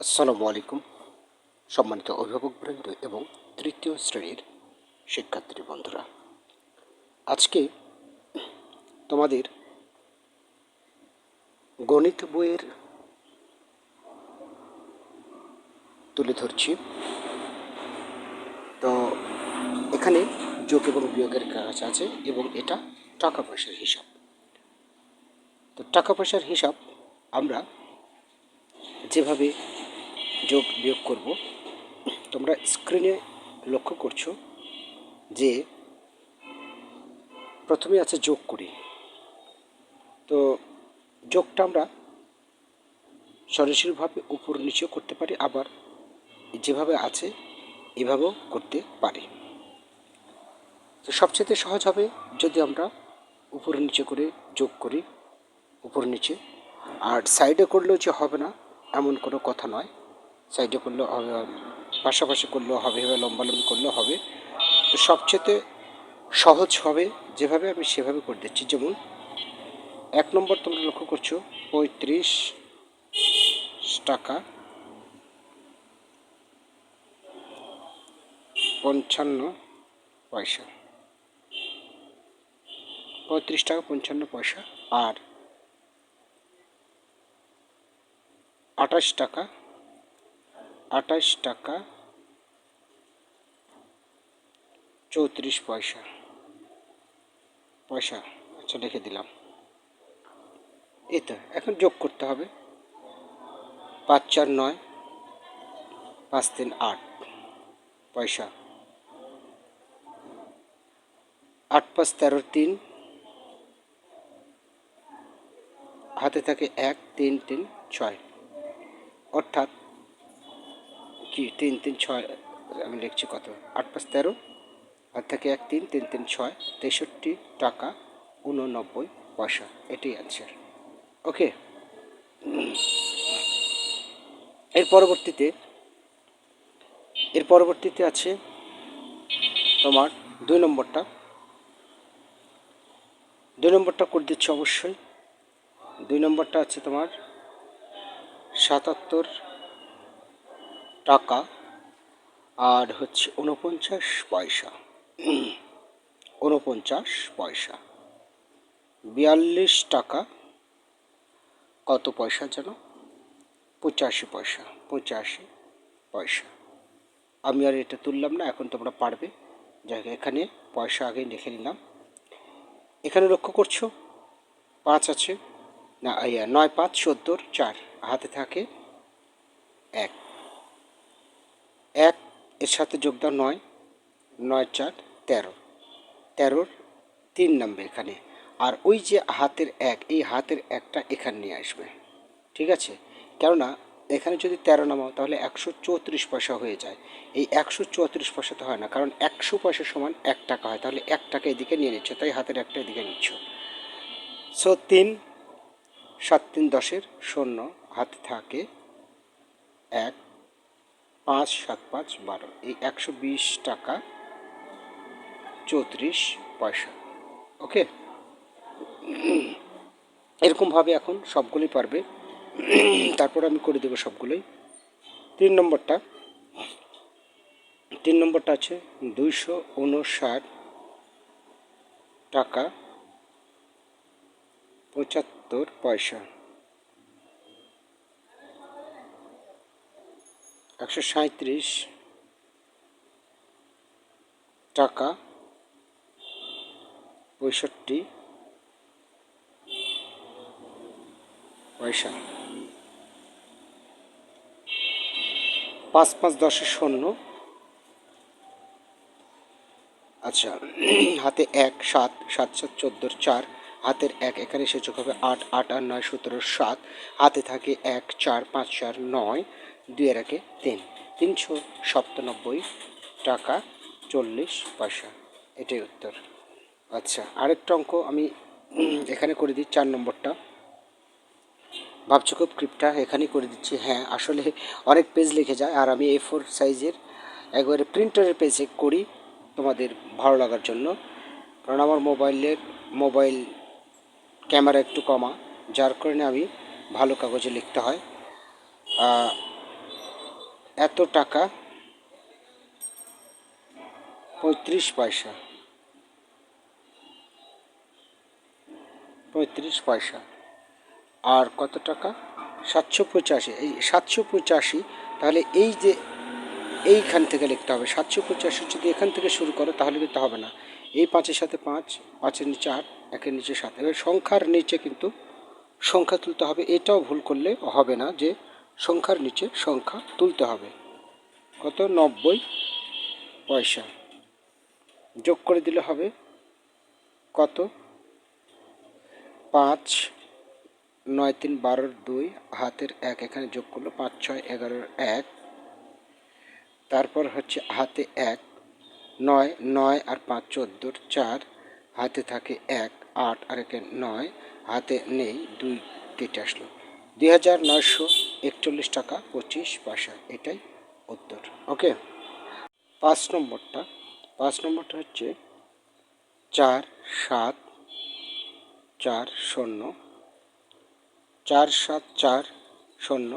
আসসালামু আলাইকুম। সম্মানিত অভিভাবকবৃন্দ এবং তৃতীয় শ্রেণির শিক্ষার্থী বন্ধুরা, আজকে তোমাদের গণিত বইয়ের তুলে ধরছি। তো এখানে যোগ এবং বিয়োগের কাজ আছে এবং এটা টাকা পয়সার হিসাব। তো টাকা পয়সার হিসাব আমরা যেভাবে যোগ বিয়োগ করব। তোমরা স্ক্রিনে লক্ষ্য করছ যে প্রথমে আছে যোগ করি। তো যোগটা আমরা সরাসরিভাবে উপর নিচেও করতে পারি, আবার যেভাবে আছে এভাবেও করতে পারি। তো সবচেয়ে সহজ হবে যদি আমরা উপর নিচে করে যোগ করি, উপর নিচে। আর সাইডে করলেও যে হবে না, এমন কোনো কথা নয়। সাইডে করলেও হবে পাশাপাশি করলেও হবে বা লম্বালম্বি করলেও হবে। তো সবচেয়ে সহজ হবে যেভাবে আমি সেভাবে করে দিচ্ছি। যেমন এক নম্বর তোমরা লক্ষ্য করছ, পঁয়ত্রিশ টাকা, পঞ্চান্ন পয়সা। পঁয়ত্রিশ টাকা, পঞ্চান্ন পয়সা, আর আঠাশ টাকা আঠাশ টাকা চৌত্রিশ পয়সা। পয়সা আচ্ছা লিখে দিলাম। এই এখন যোগ করতে হবে। পাঁচ চার নয়, পাঁচ তিন আট, পয়সা। আট পাঁচ তেরো তিন, হাতে থাকে এক, তিন তিন ছয়। অর্থাৎ কি? তিন তিন, ছয়, আমি লিখছি কত? আট পাঁচ তেরো আর থেকে এক, তিন তিন তিন, ছয়, তেষট্টি টাকা, উননব্বই পয়সা। এটাই অ্যান্সার ওকে এর পরবর্তীতে এর পরবর্তীতে আছে তোমার দুই নম্বরটা। দুই নম্বরটা করে দিচ্ছি অবশ্যই। দুই নম্বরটা আছে তোমার সাতাত্তর টাকা আর হচ্ছে উনপঞ্চাশ পয়সা। উনপঞ্চাশ পয়সা। বিয়াল্লিশ টাকা। কত পয়সা যেন? পঁচাশি পয়সা পঁচাশি পয়সা। আমি আর এটা তুললাম না, এখন তোমরা পারবে। যাই এখানে পয়সা আগে লিখে নিলাম। এখানে লক্ষ্য করছ? পাঁচ আছে। না নয়, পাঁচ, সত্তর, চার। হাতে থাকে এক। এক, এর সাথে যোগদান নয় নয় চার, তেরো। তেরোর তিন নামবে এখানে। আর ওই যে হাতের এক, এই হাতের একটা এখানে নিয়ে আসবে। ঠিক আছে? কেননা, এখানে যদি তেরো নামাও, তাহলে একশো চৌত্রিশ পয়সা হয়ে যায়। এই একশো চৌত্রিশ পয়সা তো হয় না, কারণ একশো পয়সা সমান এক টাকা হয়। তাহলে এক টাকা এদিকে নিয়ে নিচ্ছ, তাই হাতের একটা এদিকে নিচ্ছ। সো, তিন, সাত, তিন, দশের শূন্য, হাতে থাকে এক পাঁচ সাত পাঁচ বারো। এই একশো বিশ টাকা চৌত্রিশ পয়সা। ওকে? এরকমভাবে এখন সবগুলোই পারবে। তারপর আমি করে দেবো সবগুলোই। তিন নম্বরটা। তিন নম্বরটা আছে দুইশো উনষাট টাকা পঁচাত্তর পয়সা। একশো সাঁত্রিশ টাকা, পঁয়ষট্টি পয়সা। পাঁচ পাঁচ দশের শূন্য। আচ্ছা হাতে এক, সাত সাত সাত চোদ্দোর চার, হাতের এক, এখানে সে যোগ হবে আট আট, আর নয়, সতেরো, সাত। হাতে থাকে এক, চার, পাঁচ, চার, নয়। দুই এর তিন। তিনশো সপ্তানব্বই টাকা চল্লিশ পয়সা। এটাই উত্তর। আচ্ছা আরেকটা অঙ্ক আমি এখানে করে দিই, চার নম্বরটা। ভাবছ খুব ক্রিপটা, এখানেই করে দিচ্ছি। হ্যাঁ আসলে অনেক পেজ লিখে যায়, আর আমি এ ফোর সাইজের একবারে প্রিন্টারের পেজে করি তোমাদের ভালো লাগার জন্য। কারণ আমার মোবাইলের মোবাইল ক্যামেরা একটু কমা, যার কারণে আমি ভালো কাগজে লিখতে হয়। এত টাকা? পঁয়ত্রিশ পয়সা। পঁয়ত্রিশ পয়সা। আর কত টাকা? সাতশো পঁচাশি। এই সাতশো পঁচাশি, তাহলে এই যে এইখান থেকে লিখতে হবে। সাতশো পঁচাশি যদি এখান থেকে শুরু করো, তাহলে কিন্তু হবে না। এই পাঁচের সাথে পাঁচ, পাঁচের নিচে আট, একের নিচে সাত। এবার সংখ্যার নিচে কিন্তু সংখ্যা তুলতে হবে। এটাও ভুল করলে হবে না যে সংখ্যার নিচে সংখ্যা তুলতে হবে। কত? নব্বই পয়সা। যোগ করে দিলে হবে কত? পাঁচ, নয়, তিন বারোর দুই, হাতের এক। এখানে যোগ করল পাঁচ, ছয় এগারোর এক। তারপর হচ্ছে হাতে এক, নয় নয় আর পাঁচ চোদ্দোর চার। হাতে থাকে এক, আট, আর একে নয়। হাতে নেই, দুই কেটে আসলো দুই হাজার নয়শো একচল্লিশ টাকা পঁচিশ পয়সা এটাই উত্তর। ওকে? পাঁচ নম্বরটা। পাঁচ নম্বরটা হচ্ছে চার সাত চার শূন্য, চার সাত চার শূন্য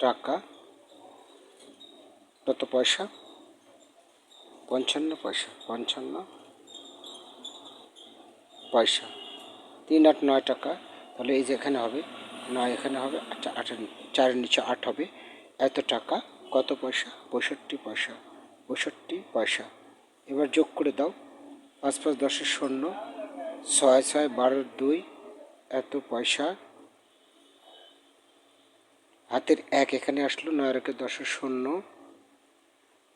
টাকা কত পয়সা? পঞ্চান্ন পয়সা পঞ্চান্ন পয়সা। তিন আট নয় টাকা তাহলে এই যে এখানে হবে, নয় এখানে হবে আটের চারের নিচে আট হবে। এত টাকা, কত পয়সা? পঁয়ষট্টি পয়সা পঁয়ষট্টি পয়সা। এবার যোগ করে দাও, পাঁচ পাঁচ দশের শূন্য, ছয় ছয় বারো দুই, এত পয়সা। হাতের এক এখানে আসলো, নয় রেখে দশের শূন্য।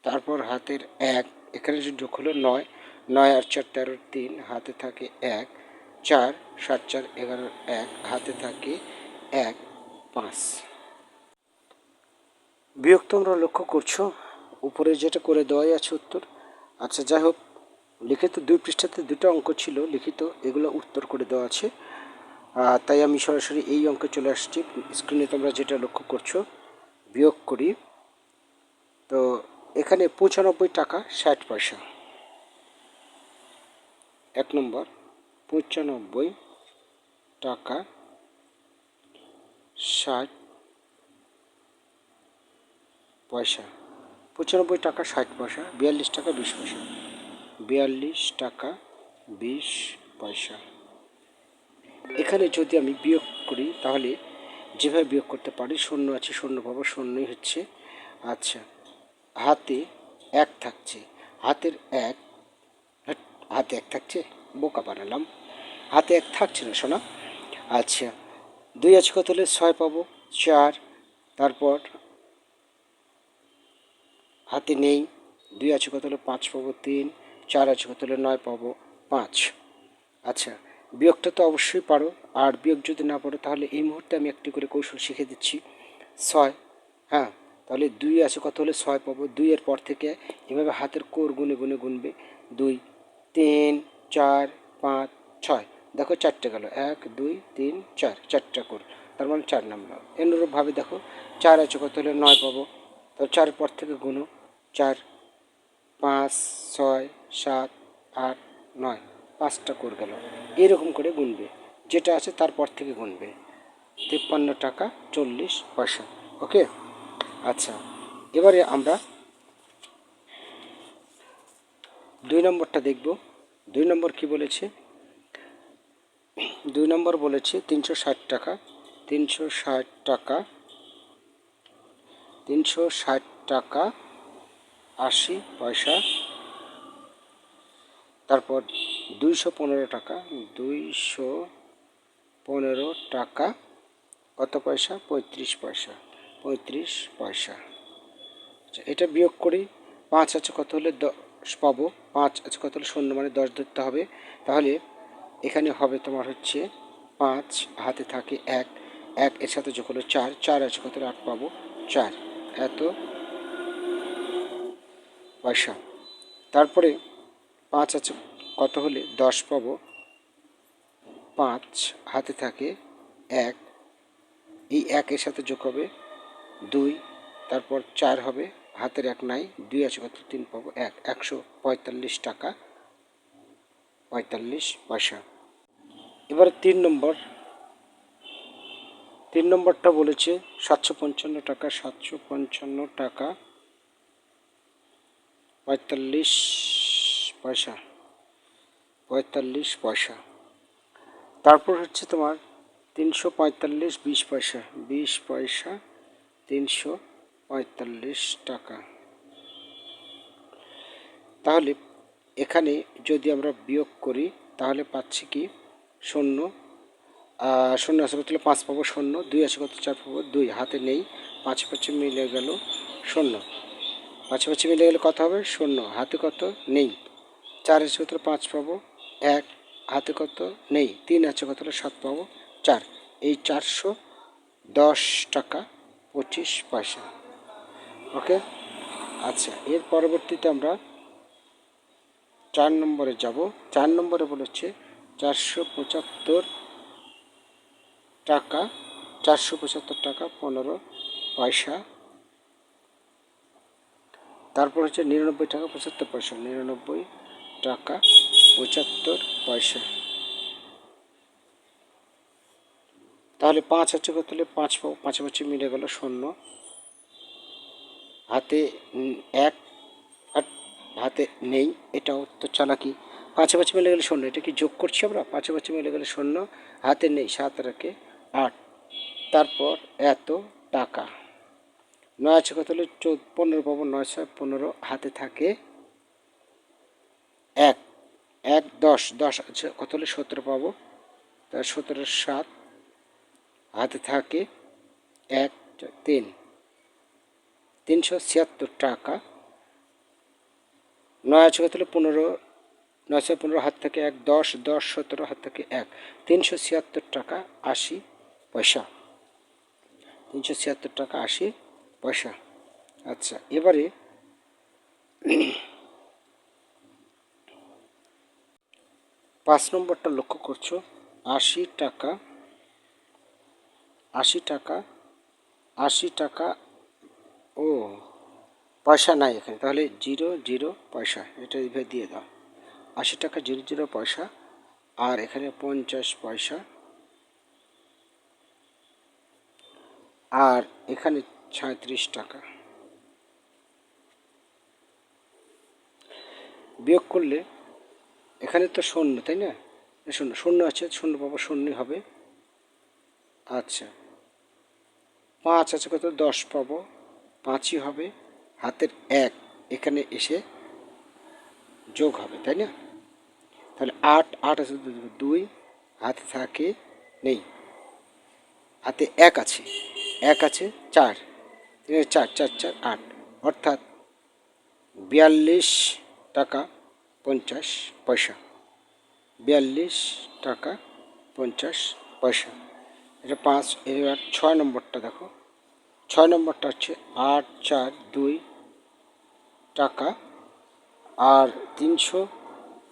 তারপর হাতের এক, এখানে যে যোগ হলো নয় নয় আর চার তেরো তিন, হাতে থাকে এক। চার, সাত, চার, এগারো, এক, হাতে থাকে এক, পাঁচ। বিয়োগ তোমরা লক্ষ্য করছ? উপরে যেটা করে দেওয়াই আছে উত্তর। আচ্ছা যাই হোক, লিখিত দুই পৃষ্ঠাতে দুটো অঙ্ক ছিল লিখিত, এগুলো উত্তর করে দেওয়া আছে। তাই আমি সরাসরি এই অঙ্কে চলে আসছি। স্ক্রিনে তোমরা যেটা লক্ষ্য করছ, বিয়োগ করি। তো, এখানে পঁচানব্বই টাকা ষাট পয়সা। এক নম্বর। পঁচানব্বই টাকা, ষাট পয়সা। পঁচানব্বই টাকা, ষাট পয়সা, বিয়াল্লিশ টাকা, বিশ পয়সা। বিয়াল্লিশ টাকা, বিশ পয়সা। এখানে যদি আমি বিয়োগ করি, তাহলে যেভাবে বিয়োগ করতে পারি, শূন্য আছে, শূন্য পাবো, শূন্যই হচ্ছে। আচ্ছা হাতে এক থাকছে। হাতের এক, হাতে এক থাকছে, বোকা বানালাম। হাতে এক থাকছে না শোনা। আচ্ছা দুই আছে কত হলে ছয় পাবো? চার, তারপর হাতে নেই, দুই আছে কত হলে পাঁচ পাবো? তিন, চার আছে কত হলে নয় পাবো? পাঁচ। আচ্ছা বিয়োগটা তো অবশ্যই পারো, আর বিয়োগ যদি না পারো, তাহলে এই মুহূর্তে আমি একটি করে কৌশল শিখে দিচ্ছি। ছয় হ্যাঁ তাহলে দুই আছে কত হলে ছয় পাবো? দুইয়ের পর থেকে এভাবে হাতের কোর গুনে গুনে গুনবে। দুই, তিন, চার, পাঁচ, ছয়। দেখো চারটে গেল, এক, দুই, তিন, চার, চারটা কোর তার মানে চার নাম্বার। অনুরূপভাবে দেখো, চার আছে কত হলে নয় পাবো? তো চারের পর থেকে গুনো চার, পাঁচ, ছয়, সাত, আট, নয়, পাঁচটা কোর গেল। এরকম করে গুনবে, যেটা আছে তারপর থেকে গুনবে। তিপ্পান্ন টাকা চল্লিশ পয়সা, ওকে? আচ্ছা এবারে আমরা দুই নম্বরটা দেখব। দুই নম্বর কি বলেছে? দুই নম্বর বলেছি, তিনশো ষাট টাকা। তিনশো ষাট টাকা, তিনশো ষাট টাকা, আশি পয়সা। তারপর দুইশো পনেরো টাকা, দুইশো পনেরো টাকা। কত পয়সা? পঁয়ত্রিশ পয়সা পঁয়ত্রিশ পয়সা। আচ্ছা এটা বিয়োগ করি, পাঁচ আছে কত হলে দশ পাবো? পাঁচ আছে কত হলে শূন্য মানে দশ ধরতে হবে। তাহলে এখানে হবে তোমার হচ্ছে পাঁচ, হাতে থাকে এক এক এর সাথে যোগ হলো চার চার আছে, কত আট পাবো। চার। এত। পয়সা। তারপরে পাঁচ আছে, কত হলে? দশ পাবো। পাঁচ, হাতে থাকে এক। এই একের সাথে যোগ হবে দুই। তারপর চার হবে, হাতের এক নাই। দুই আছে, কত? তিন পাবো। এক। একশো পঁয়তাল্লিশ টাকা। পঁয়তাল্লিশ, পয়সা। এবারে তিন নম্বর। তিন নম্বরটা বলেছে সাতশো পঞ্চান্ন টাকা, সাতশো পঞ্চান্ন টাকা, পঁয়তাল্লিশ পয়সা পঁয়তাল্লিশ পয়সা। তারপর হচ্ছে তোমার তিনশো পঁয়তাল্লিশ, বিশ পয়সা বিশ পয়সা, তিনশো পঁয়তাল্লিশ টাকা। তাহলে এখানে যদি আমরা বিয়োগ করি, তাহলে পাচ্ছি কি? শূন্য। শূন্য আছে কত পাঁচ পাবো শূন্য, দুই আছে কত? চার পাবো দুই, হাতে নেই। পাঁচ পাঁচে মিলে গেল শূন্য। পাঁচ পাঁচে মিলে গেলে কত হবে? শূন্য। হাতে কত? নেই। চার আছে কত? পাঁচ পাবো। এক। হাতে কত? নেই। তিন আছে কত? সাত পাবো। চার। এই চারশো দশ টাকা পঁচিশ পয়সা। ওকে? আচ্ছা এর পরবর্তীতে আমরা চার নম্বরে যাব। চার নম্বরে বলেছে চারশো পঁচাত্তর টাকা, চারশো পঁচাত্তর টাকা, পনেরো পয়সা। তারপর হচ্ছে নিরানব্বই টাকা, পঁচাত্তর পয়সা, নিরানব্বই টাকা, পঁচাত্তর পয়সা। তাহলে পাঁচ আছে কত হলে পাঁচ পাঁচে পাঁচে মিলে গেল শূন্য। হাতে এক, আর হাতে নেই, এটাও তো চালাকি। পাঁচে পাঁচে মিলে গেলে শূন্য, এটা কি যোগ করছি আমরা? পাঁচে পাঁচে মিলে গেলে শূন্য, হাতে নেই, সাত রাখে আট। তারপর এত টাকা। নয় আছে কত হলে? চোদ্দ পনেরো পাবো, নয় ছয়, পনেরো, হাতে থাকে এক। এক, দশ দশ আছে কত হলে? সতেরো পাবো। তার সতেরো, সাত, হাতে থাকে এক তিন। তিনশো ছিয়াত্তর টাকা। নয় আছে কত হলে পনেরো নয়শো পনেরো হাত থেকে এক, দশ দশ সতেরো হাত থেকে এক, তিনশো ছিয়াত্তর টাকা আশি পয়সা। তিনশো ছিয়াত্তর টাকা আশি পয়সা। আচ্ছা এবারে পাঁচ নম্বরটা লক্ষ্য করছ। আশি টাকা আশি টাকা আশি টাকা, ও পয়সা নাই এখানে। তাহলে জিরো জিরো, পয়সা, এটা এইভাবে দিয়ে দাও। আশি টাকা, জিরো জিরো, পয়সা, আর এখানে পঞ্চাশ পয়সা। আর এখানে সাঁত্রিশ টাকা। বিয়োগ করলে, এখানে তো শূন্য, তাই না? শূন্য শূন্য আছে, শূন্য পাবো, শূন্যই হবে। আচ্ছা। পাঁচ আছে কত? দশ পাবো। পাঁচই হবে। হাতের এক, এখানে এসে যোগ হবে, তাই না? তাহলে আট আট আছে দুই হাতে থাকে, নেই। হাতে এক আছে এক আছে চার চার চার চার, আট। অর্থাৎ বিয়াল্লিশ টাকা পঞ্চাশ পয়সা। বিয়াল্লিশ টাকা পঞ্চাশ পয়সা। এটা পাঁচ, এবার ছয় নম্বরটা দেখো। ছয় নম্বরটা হচ্ছে আট, চার, দুই টাকা আর তিনশো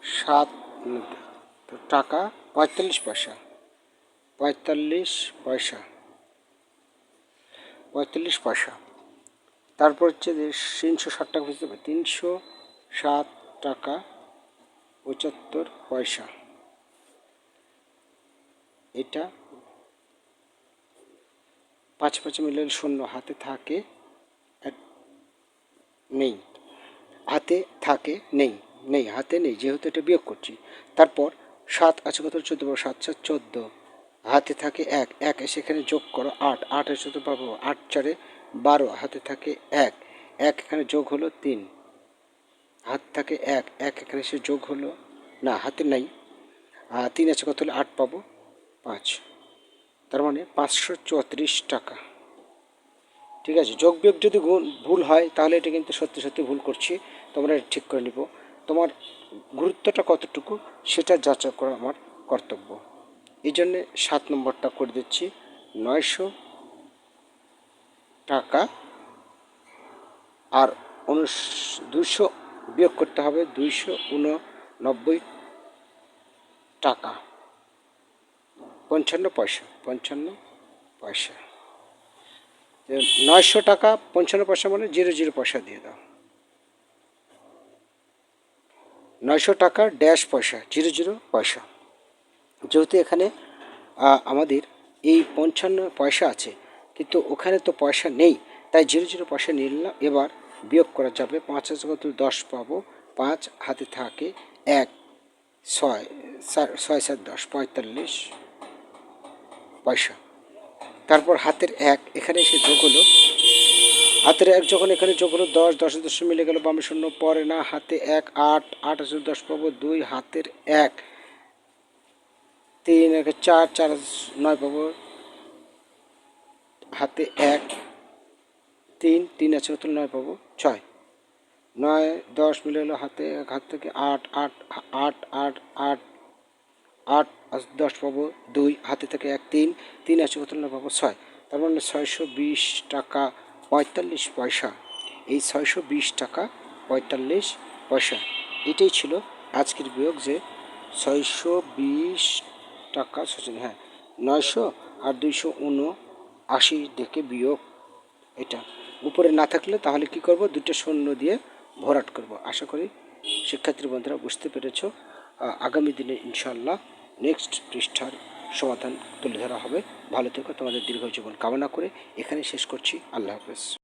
সাত টাকা পঁয়তাল্লিশ পয়সা। পঁয়তাল্লিশ পয়সা। পঁয়তাল্লিশ পয়সা। তারপর হচ্ছে যে তিনশো ষাট টাকা বুঝতে হবে তিনশো সাত টাকা পঁচাত্তর পয়সা। এটা পাঁচ পাঁচ মিলিয়ন শূন্য হাতে থাকে। নেই। হাতে থাকে, নেই নেই, হাতে নেই, যেহেতু এটা বিয়োগ করছি। তারপর সাত আছে, কত চোদ্দ পাবো সাত সাত, চোদ্দ। হাতে থাকে এক এক সেখানে যোগ করো আট আট চোদ্দ পাবো আট চারে বারো, হাতে থাকে এক। এক এখানে যোগ হলো তিন। হাত থাকে এক এক এখানে সে যোগ হলো, না, হাতে নাই। তিন আছে, কত হলে? আট পাবো? পাঁচ। তার মানে পাঁচশো চৌত্রিশ টাকা। ঠিক আছে যোগ বিয়োগ যদি ভুল হয়, তাহলে এটা কিন্তু সত্যি সত্যি ভুল করছি, তোমরা এটা ঠিক করে নিব। তোমার গুরুত্বটা কতটুকু, সেটা যাচাই করা আমার কর্তব্য। এই জন্যে সাত নম্বরটা করে দিচ্ছি, নয়শো টাকা আর দুশো বিয়োগ করতে হবে দুইশো উননব্বই টাকা। পঞ্চান্ন পয়সা পঞ্চান্ন পয়সা। নয়শো টাকা পঞ্চান্ন পয়সা মানে জিরো জিরো পয়সা দিয়ে দাও। নয়শো টাকা ড্যাশ পয়সা, জিরো জিরো পয়সা। যেহেতু এখানে আমাদের এই পঞ্চান্ন পয়সা আছে, কিন্তু ওখানে তো পয়সা নেই, তাই জিরো জিরো পয়সা নিলাম। এবার বিয়োগ করা যাবে পাঁচ হাজার কত? দশ পাবো। পাঁচ হাতে থাকে এক, ছয় ছয় সাত দশ, পঁয়তাল্লিশ পয়সা। তারপর হাতের এক, এখানে এসে যোগ হলো। হাতের এক যখন এখানে যোগ হলো, দশ দশ দশ মিলে গেল বামে শূন্য, পরে না, হাতে এক, আট আট আছে, দশ পাবো, দুই, হাতের এক। তিন, এক চার চার নয় পাবো, হাতে এক। তিন তিন আছে কত নয় পাবো, ছয়। নয়, দশ মিলে হলো হাতে এক, হাত থেকে আট আট আট আট আট আট দশ পাবো দুই, হাতে থেকে এক, তিন তিন আছে কত পাবো ছয়। তার মানে ছয়শো বিশ টাকা পঁয়তাল্লিশ পয়সা। এই ছয়শো বিশ টাকা পঁয়তাল্লিশ পয়সা। এটাই ছিল আজকের বিয়োগ যে ছয়শো বিশ টাকা হ্যাঁ নয়শো আর দুইশো উনো আশি দেখে বিয়োগ এটা। উপরে না থাকলে তাহলে কি করব? দুটো শূন্য দিয়ে ভরাট করব। আশা করি শিক্ষার্থী বন্ধুরা বুঝতে পেরেছ। আগামী দিনে ইনশাল্লাহ নেক্সট পৃষ্ঠার সমাধান তুলে ধরা হবে। ভালো থেকো, তোমাদের দীর্ঘ জীবন কামনা করে এখানে শেষ করছি। আল্লাহ হাফেজ।